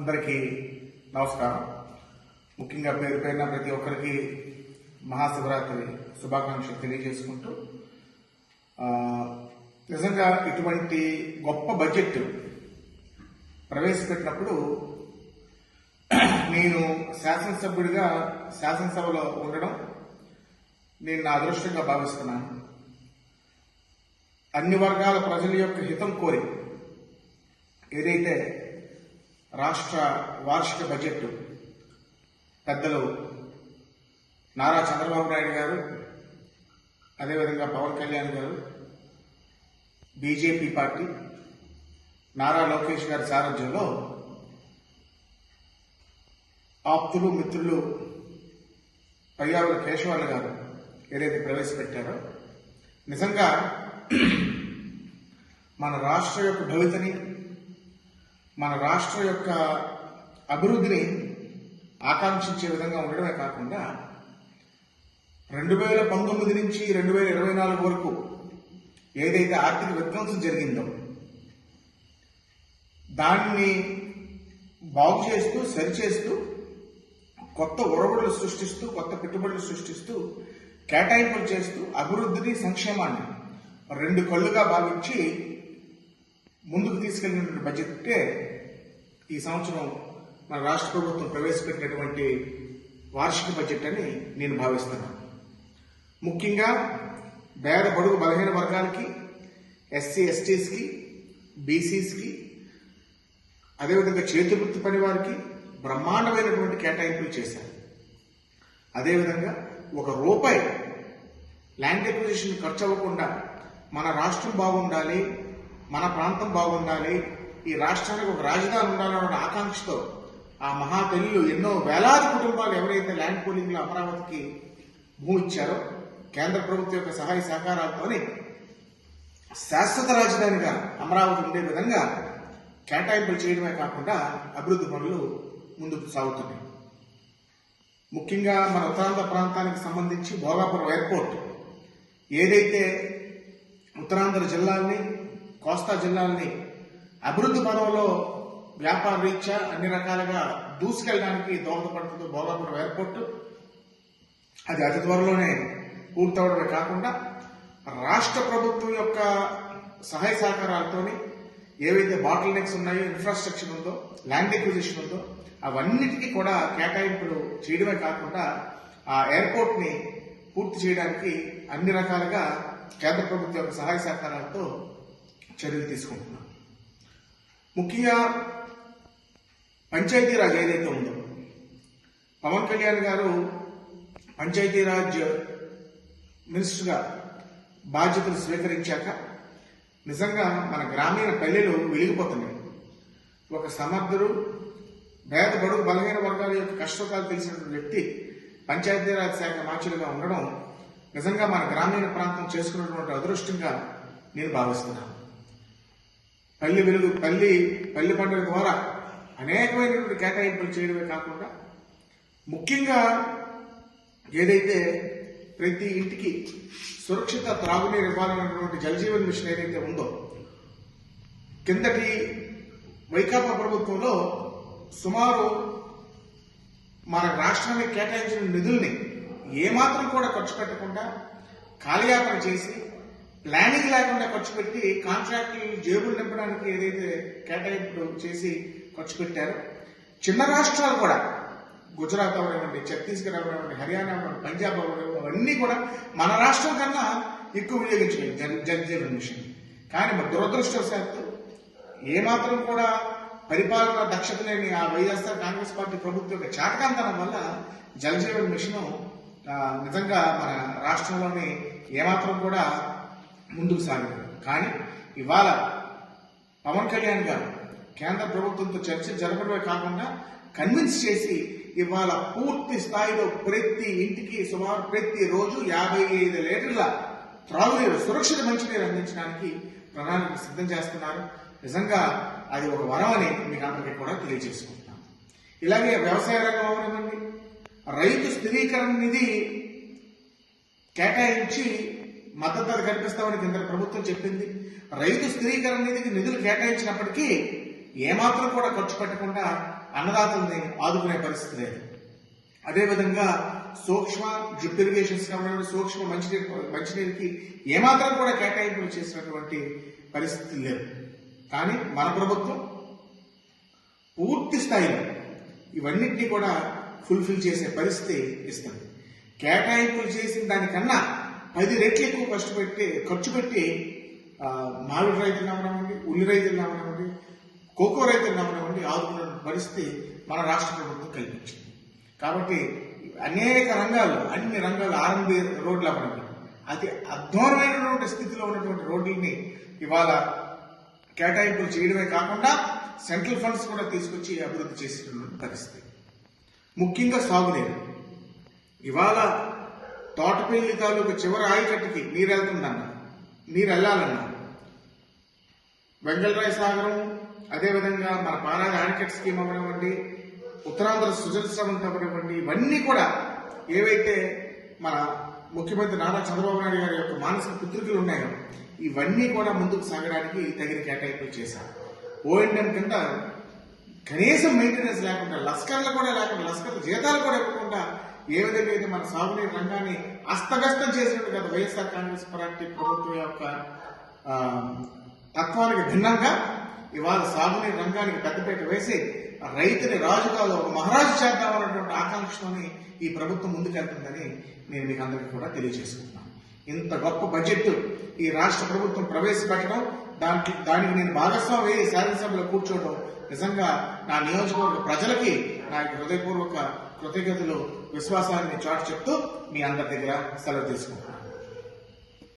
అందరికీ నమస్కారం. ముఖ్యంగా పేరు ప్రతి ఒక్కరికి మహాశివరాత్రి శుభాకాంక్షలు తెలియజేసుకుంటూ నిజంగా ఇటువంటి గొప్ప బడ్జెట్ ప్రవేశపెట్టినప్పుడు నేను శాసనసభ్యుడిగా శాసనసభలో ఉండడం నేను నా అదృష్టంగా భావిస్తున్నాను. అన్ని వర్గాల ప్రజల యొక్క హితం కోరి ఏదైతే రాష్ట్ర వార్షిక బడ్జెట్ పెద్దలు నారా చంద్రబాబు నాయుడు గారు అదేవిధంగా పవన్ కళ్యాణ్ గారు బీజేపీ పార్టీ నారా లోకేష్ గారి సారథ్యంలో ఆప్తులు మిత్రులు పయ్యావుల కేశవాల గారు ఏదైతే ప్రవేశపెట్టారో నిజంగా మన రాష్ట్ర యొక్క భవితని మన రాష్ట్ర యొక్క అభివృద్ధిని ఆకాంక్షించే విధంగా ఉండడమే కాకుండా రెండు వేల పంతొమ్మిది నుంచి రెండు వేల ఇరవై నాలుగు వరకు ఏదైతే ఆర్థిక విధ్వంసం జరిగిందో దాన్ని బాగు చేస్తూ సరిచేస్తూ కొత్త ఒరవడులు సృష్టిస్తూ కొత్త పెట్టుబడులు సృష్టిస్తూ కేటాయింపులు చేస్తూ అభివృద్ధిని సంక్షేమాన్ని రెండు కళ్ళుగా భావించి ముందుకు తీసుకెళ్ళినటువంటి బడ్జెట్ ఈ సంవత్సరం మన రాష్ట్ర ప్రభుత్వం ప్రవేశపెట్టినటువంటి వార్షిక బడ్జెట్ అని నేను భావిస్తున్నాను. ముఖ్యంగా పేద బడుగు బలహీన వర్గాలకి ఎస్సీ ఎస్టీస్కి బీసీస్కి అదేవిధంగా చేతివృత్తి పని వారికి బ్రహ్మాండమైనటువంటి కేటాయింపులు చేశారు. అదేవిధంగా ఒక రూపాయి ల్యాండ్ ఎక్విజిషన్ ఖర్చు అవ్వకుండా మన రాష్ట్రం బాగుండాలి మన ప్రాంతం బాగుండాలి ఈ రాష్ట్రానికి ఒక రాజధాని ఉండాలన్న ఆకాంక్షతో ఆ మహాతల్లులు ఎన్నో వేలాది కుటుంబాలు ఎవరైతే ల్యాండ్ పోలింగ్లో అమరావతికి భూమి ఇచ్చారో కేంద్ర ప్రభుత్వం యొక్క సహాయ సహకారాలతోని శాశ్వత రాజధానిగా అమరావతి ఉండే విధంగా కేటాయింపులు చేయడమే కాకుండా అభివృద్ధి పనులు ముందుకు సాగుతున్నాయి. ముఖ్యంగా మన ఉత్తరాంధ్ర ప్రాంతానికి సంబంధించి భోగాపురం ఎయిర్పోర్ట్ ఏదైతే ఉత్తరాంధ్ర జిల్లాల్ని కోస్తా జిల్లాల్ని అభివృద్ధి పదంలో వ్యాపార రీత్యా అన్ని రకాలుగా దూసుకెళ్ళడానికి దోహదపడుతుంది భోగాపురం ఎయిర్పోర్ట్. అది అతి త్వరలోనే పూర్తవడమే కాకుండా రాష్ట్ర ప్రభుత్వం యొక్క సహాయ సహకారాలతోని ఏవైతే బాటిల్ నెక్స్ ఉన్నాయో ఇన్ఫ్రాస్ట్రక్చర్ ఉందో ల్యాండ్ ఎక్విజిషన్ ఉందో అవన్నిటికీ కూడా కేటాయింపులు చేయడమే కాకుండా ఆ ఎయిర్పోర్ట్ని పూర్తి చేయడానికి అన్ని రకాలుగా కేంద్ర ప్రభుత్వం యొక్క సహాయ సహకారాలతో చర్యలు తీసుకుంటున్నాం. ముఖ్యంగా పంచాయతీరాజ్ ఏదైతే ఉందో పవన్ కళ్యాణ్ గారు పంచాయతీరాజ్ మినిస్టర్గా బాధ్యతలు స్వీకరించాక నిజంగా మన గ్రామీణ పల్లెలు వెలిగిపోతున్నాయి. ఒక సమర్థుడు పేద బడుగు బలహీన వర్గాల యొక్క కష్టతాలు తెలిసినటువంటి వ్యక్తి పంచాయతీరాజ్ శాఖ మాచులుగా ఉండడం నిజంగా మన గ్రామీణ ప్రాంతం చేసుకున్నటువంటి అదృష్టంగా నేను భావిస్తున్నాను. పల్లి వెలుగు పల్లి పల్లి పండుగ ద్వారా అనేకమైనటువంటి కేటాయింపులు చేయడమే కాకుండా ముఖ్యంగా ఏదైతే ప్రతి ఇంటికి సురక్షిత త్రాగునీరు ఇవ్వాలన్నటువంటి జలజీవన్ మిషన్ ఏదైతే ఉందో కిందటి వైకాపా ప్రభుత్వంలో సుమారు మన రాష్ట్రానికి కేటాయించిన నిధుల్ని ఏమాత్రం కూడా ఖర్చు పెట్టకుండా కాలయాపన చేసి ప్లానింగ్ లేకుండా ఖర్చు పెట్టి కాంట్రాక్టులు జేబులు నింపడానికి ఏదైతే కేటాయింపులు చేసి ఖర్చు పెట్టారో చిన్న రాష్ట్రాలు కూడా గుజరాత్ అవనివ్వండి ఛత్తీస్గఢ్ అవనివ్వండి హర్యానా అవనివ్వండి పంజాబ్ అవనివ్వండి అవన్నీ కూడా మన రాష్ట్రం కన్నా ఎక్కువ వినియోగించలేదు జల్ జల్ మిషన్. కానీ మరి దురదృష్టవశాత్తు ఏమాత్రం కూడా పరిపాలన దక్షత లేని ఆ వైఎస్ఆర్ కాంగ్రెస్ పార్టీ ప్రభుత్వం యొక్క చాటకాంతనం వల్ల జల్ మిషన్ నిజంగా మన రాష్ట్రంలోని ఏమాత్రం కూడా ముందుకు సాగలేదు కానీ ఇవాళ పవన్ కళ్యాణ్ గారు కేంద్ర ప్రభుత్వంతో చర్చ జరపడమే కాకుండా కన్విన్స్ చేసి ఇవాళ పూర్తి స్థాయిలో ప్రతి ఇంటికి సుమారు ప్రతి రోజు యాభై ఐదు లీటర్ల త్రాగునీరు సురక్షిత మంచినీరు అందించడానికి ప్రణాళిక సిద్ధం చేస్తున్నారు. నిజంగా అది ఒక వరం అని మీకు అందరికీ కూడా తెలియజేసుకుంటున్నాను. ఇలాగే వ్యవసాయ రంగం అవనివ్వండి రైతు స్థిరీకరణ నిధి కేటాయించి మద్దతు ధర కల్పిస్తామని కింద ప్రభుత్వం చెప్పింది. రైతు స్థిరీకరణ నిధికి నిధులు కేటాయించినప్పటికీ ఏమాత్రం కూడా ఖర్చు పెట్టకుండా అన్నదాతల్ని ఆదుకునే పరిస్థితి లేదు. అదేవిధంగా సూక్ష్మ డ్రిప్ ఇరిగేషన్స్ కానివ్వండి సూక్ష్మ మంచినీరు మంచినీరుకి ఏమాత్రం కూడా కేటాయింపులు చేసినటువంటి పరిస్థితి లేదు. కానీ మన ప్రభుత్వం పూర్తి స్థాయిలో ఇవన్నింటినీ కూడా ఫుల్ఫిల్ చేసే పరిస్థితి ఇస్తుంది. కేటాయింపులు చేసిన దానికన్నా ఐదు రెట్లు ఎక్కువ కష్టపెట్టి ఖర్చు పెట్టి మామిడి రైతులు నమ్మనివ్వండి ఉల్లి రైతులు నమ్మనివ్వండి కోకో రైతులు నమ్మనివ్వండి ఆదుకున్న పరిస్థితి మన రాష్ట్ర ప్రభుత్వం కల్పించింది. కాబట్టి అనేక రంగాలు అన్ని రంగాలు ఆర్ఎంబి రోడ్లు అవ్వడం అతి అధ్వానమైనటువంటి స్థితిలో ఉన్నటువంటి రోడ్లని ఇవాళ కేటాయింపులు చేయడమే కాకుండా సెంట్రల్ ఫండ్స్ కూడా తీసుకొచ్చి అభివృద్ధి చేసినటువంటి పరిస్థితి. ముఖ్యంగా సాగునీరు. ఇవాళ తోటపల్లి తాలూకు చివరి ఆయకట్టుకి నీరు వెళ్తుందన్న నీరు వెళ్ళాలన్నా వెంగళరాయ సాగరం అదేవిధంగా మన పారాది ఆడికెట్ స్కీమ్ అవ్వనివ్వండి ఉత్తరాంధ్ర సుజల శ్రమంత అవ్వనివ్వండి ఇవన్నీ కూడా ఏవైతే మన ముఖ్యమంత్రి నారా చంద్రబాబు నాయుడు గారి యొక్క మానసిక పుత్రికలు ఉన్నాయో ఇవన్నీ కూడా ముందుకు సాగడానికి తగిన కేటాయింపులు చేశారు. ఓఎండ్ఎం కింద కనీసం మెయింటెనెన్స్ లేకుండా లస్కర్లు కూడా లేకుండా లస్కర్ల జీతాలు కూడా ఇవ్వకుండా ఏ విధంగా అయితే మన సాగునీరు రంగాన్ని అస్తవ్యస్తం చేసినట్టు కదా వైఎస్ఆర్ కాంగ్రెస్ పార్టీ ప్రభుత్వం యొక్క తత్వానికి భిన్నంగా ఇవాళ సాగునీరు రంగానికి పెద్దపేట వేసి రైతుని రాజు కాదు ఒక మహారాజు చేద్దామన్నటువంటి ఆకాంక్షతోని ఈ ప్రభుత్వం ముందుకెళ్తుందని నేను మీకు అందరికీ కూడా తెలియజేసుకుంటున్నాను. ఇంత గొప్ప బడ్జెట్ ఈ రాష్ట్ర ప్రభుత్వం ప్రవేశపెట్టడం దానికి దానికి నేను భాగస్వామి శాసనసభలో కూర్చోవడం నిజంగా నా నియోజకవర్గ ప్రజలకి నా యొక్క హృదయపూర్వక కృతజ్ఞతలు విశ్వాసాన్ని చాటు చెప్తూ మీ అందరి దగ్గర సెలవు తీసుకుంటాను